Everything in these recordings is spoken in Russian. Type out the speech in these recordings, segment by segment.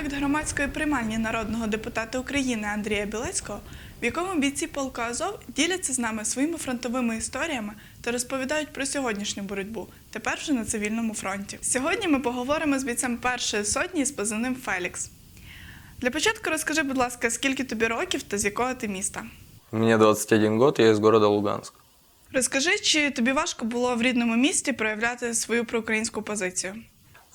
проект громадської приймальні народного депутата України Андрія Білецького, в якому бійці полку Азов діляться з нами своїми фронтовими історіями та розповідають про сьогоднішню боротьбу, тепер вже на цивільному фронті. Сьогодні ми поговоримо з бійцем першої сотні з позивним Фелікс. Для початку розкажи, будь ласка, скільки тобі років та з якого ти міста? Мне 21 год, я из города Луганск. Розкажи, чи тобі важко було в рідному місті проявляти свою проукраїнську позицію?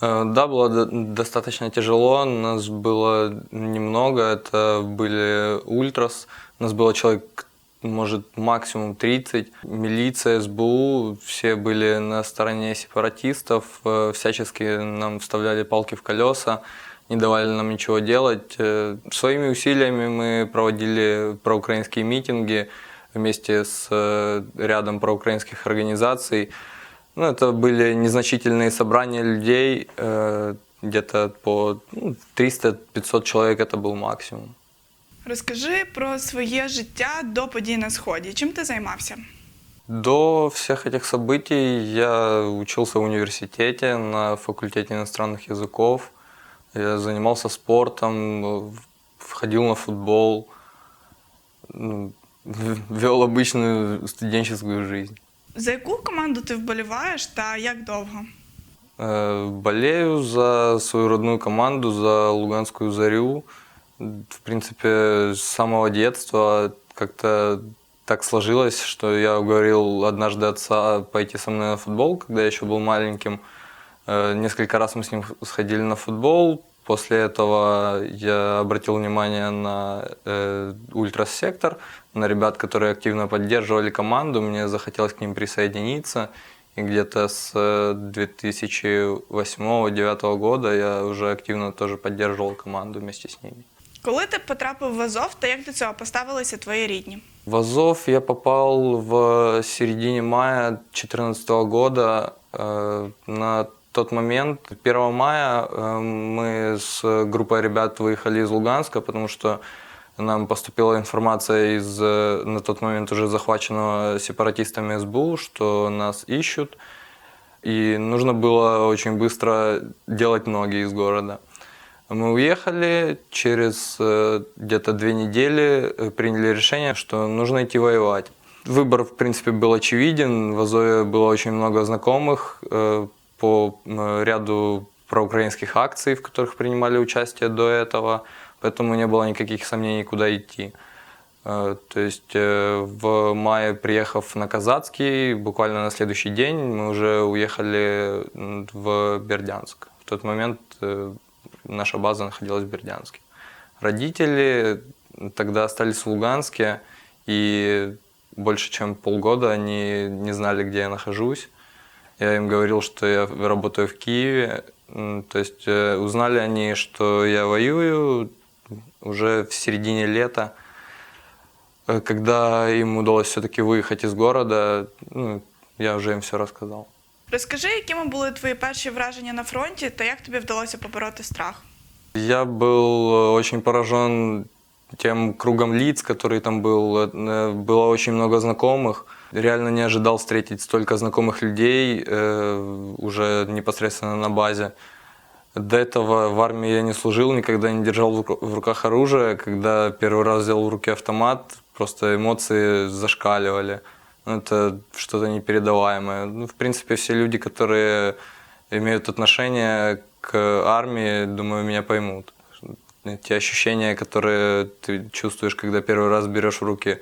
Э, Да, было до- достаточно тяжело, нас было немного, это были ультрас, нас было человек, может, максимум 30. Милиция, СБУ, все были на стороне сепаратистов, э, всячески нам вставляли палки в колеса, не давали нам ничего делать. Э, Своими усилиями мы проводили проукраинские митинги вместе с рядом проукраинских организаций. Ну, это были незначительные собрания людей, э, где-то по ну, 300-500 человек это был максимум. Розкажи про своє життя до подій на сході. Чим ти займався? До всех этих событий я учился в университете на факультете иностранных языков. Я занимался спортом, э, входил на футбол, ну, в- вел обычную студенческую жизнь. За яку команду ти вболіваєш та як довго? Э, Болею за свою родную команду, за Луганскую Зарю. В принципе, с самого детства как-то так сложилось, что я уговорил однажды отца пойти со мной на футбол, когда я еще был маленьким. Э, Несколько раз мы с ним сходили на футбол. После этого я обратил внимание на э, ультрасектор, на ребят, которые активно поддерживали команду. Мне захотелось к ним присоединиться. И где-то с 2008-2009 года я уже активно тоже поддерживал команду вместе с ними. Коли ти потрапив в Азов та як до цього поставилися твої рідні? В Азов я попал в середине мая 2014 года. Э, На тот момент, 1 мая, э, мы с группой ребят выехали из Луганска, потому что нам поступила информация из э, на тот момент уже захваченного сепаратистами СБУ, что нас ищут. И нужно было очень быстро делать ноги из города. Мы уехали, через э, где-то две недели э, приняли решение, что нужно идти воевать. Выбор, в принципе, был очевиден. В Азове было очень много знакомых по ряду проукраинских акций, в которых принимали участие до этого, поэтому не было никаких сомнений, куда идти. Э, То есть э, в мае, приехав на Казацкий, буквально на следующий день мы уже уехали в Бердянск. В тот момент э, наша база находилась в Бердянске. Родители тогда остались в Луганске, и больше чем полгода они не знали, где я нахожусь. Я им говорил, что я работаю в Киеве. М, То есть э, узнали они, что я воюю уже в середине лета. Э, Когда им удалось все-таки выехать из города, ну, я уже им все рассказал. Розкажи, якими були твої перші враження на фронті та як тобі вдалося побороти страх? Я был э, очень поражен тем кругом лиц, который там был. Э, Было очень много знакомых. Реально не ожидал встретить столько знакомых людей э, уже непосредственно на базе. До этого в армии я не служил, никогда не держал в ру- в руках оружие. Когда первый раз взял в руки автомат, просто эмоции зашкаливали. Ну, Это что-то непередаваемое. Ну, в принципе, все люди, которые имеют отношение к армии, думаю, меня поймут Те ощущения, которые ты чувствуешь, когда первый раз берешь в руки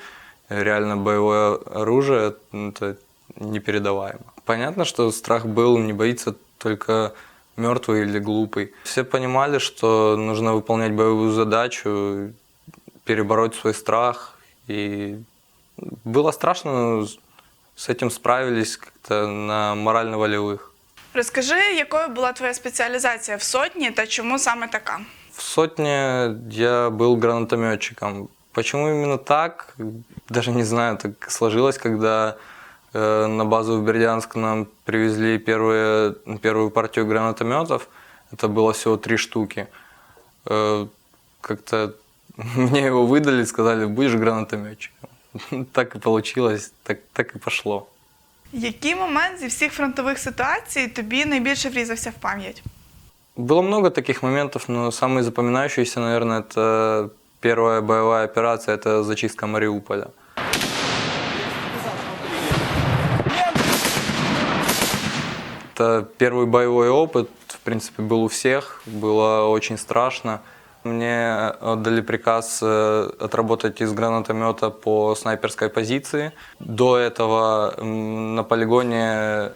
реально боевое оружие, это непередаваемо. Понятно, что страх был, не боится только мертвый или глупый. Все понимали, что нужно выполнять боевую задачу, перебороть свой страх. И было страшно, но с этим справились как-то на морально-волевых. Розкажи, якою була твоя спеціалізація в сотні та чому саме така? В сотне я был гранатометчиком. Почему именно так? Даже не знаю, так сложилось, когда э, на базу в Бердянск нам привезли первые, первую партию гранатометов. Это было всего три штуки. Э, как-то мне его выдали, сказали, будешь гранатометчиком. Так и получилось, так, так и пошло. Який момент зі всіх фронтових ситуацій тобі найбільше врізався в пам'ять? Было много таких моментов, но самый запоминающийся, наверное, это первая боевая операция, это зачистка Мариуполя. Это первый боевой опыт, в принципе, был у всех, было очень страшно. Мне отдали приказ э, отработать из гранатомета по снайперской позиции. До этого м, на полигоне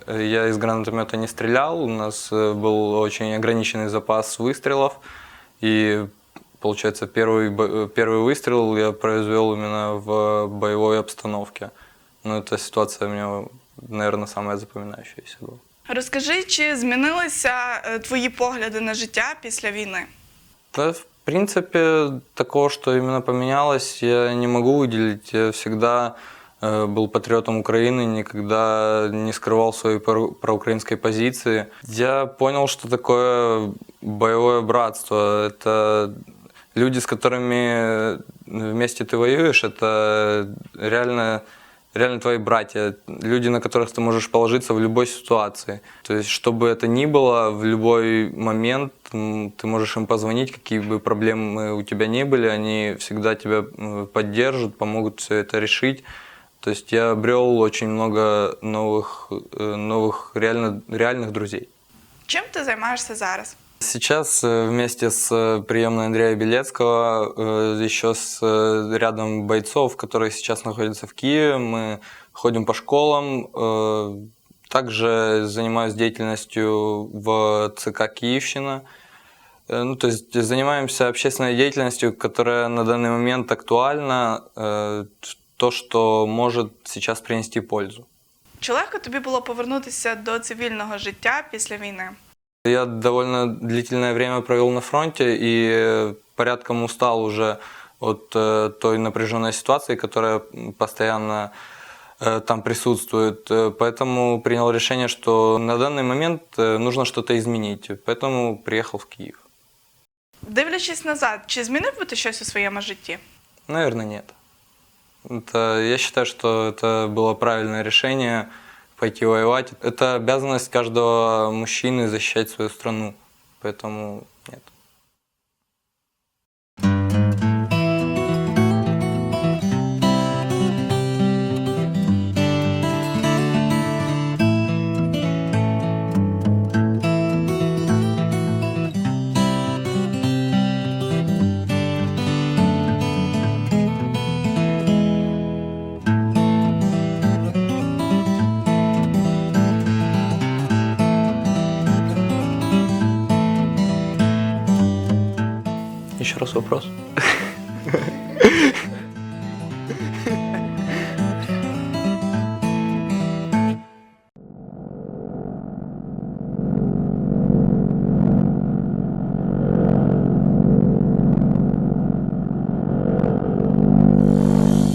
э, я из гранатомета не стрелял, у нас э, был очень ограниченный запас выстрелов. И получается, первый, бо- э, первый выстрел я произвел именно в боевой обстановке. Ну, эта ситуация у меня, наверное, самая запоминающаяся была. Розкажи, чи змінилися е, твої погляди на життя після війни? Да, в принципе, такого, что именно поменялось, я не могу выделить. Я всегда э, был патриотом Украины, никогда не скрывал своей про- проукраинской позиции. Я понял, что такое боевое братство. Это люди, с которыми вместе ты воюешь, это реально реально твои братья, люди, на которых ты можешь положиться в любой ситуации. То есть, что бы это ни было, в любой момент ты можешь им позвонить, какие бы проблемы у тебя ни были, они всегда тебя поддержат, помогут все это решить. То есть я обрел очень много новых, э, новых реально, реальных друзей. Чим ти займаєшся зараз? Сейчас э, вместе с э, приемной Андрея Белецкого, э, еще с э, рядом бойцов, которые сейчас находятся в Киеве, мы ходим по школам. э, Также занимаюсь деятельностью в ЦК Киевщина. Э, Ну, то есть занимаемся общественной деятельностью, которая на данный момент актуальна, э, то, что может сейчас принести пользу. Чи легко тобі було повернутися до цивільного життя після війни? Я довольно длительное время провел на фронте и э, порядком устал уже от э, той напряженной ситуации, которая м, постоянно э, там присутствует. Э, Поэтому принял решение, что на данный момент э, нужно что-то изменить. Поэтому приехал в Киев. Дивлячись назад, чи змінив би ти щось у своєму житті? Наверное, нет. Это, я считаю, что это было правильное решение пойти воевать. Это обязанность каждого мужчины защищать свою страну. Поэтому нет. Еще раз вопрос.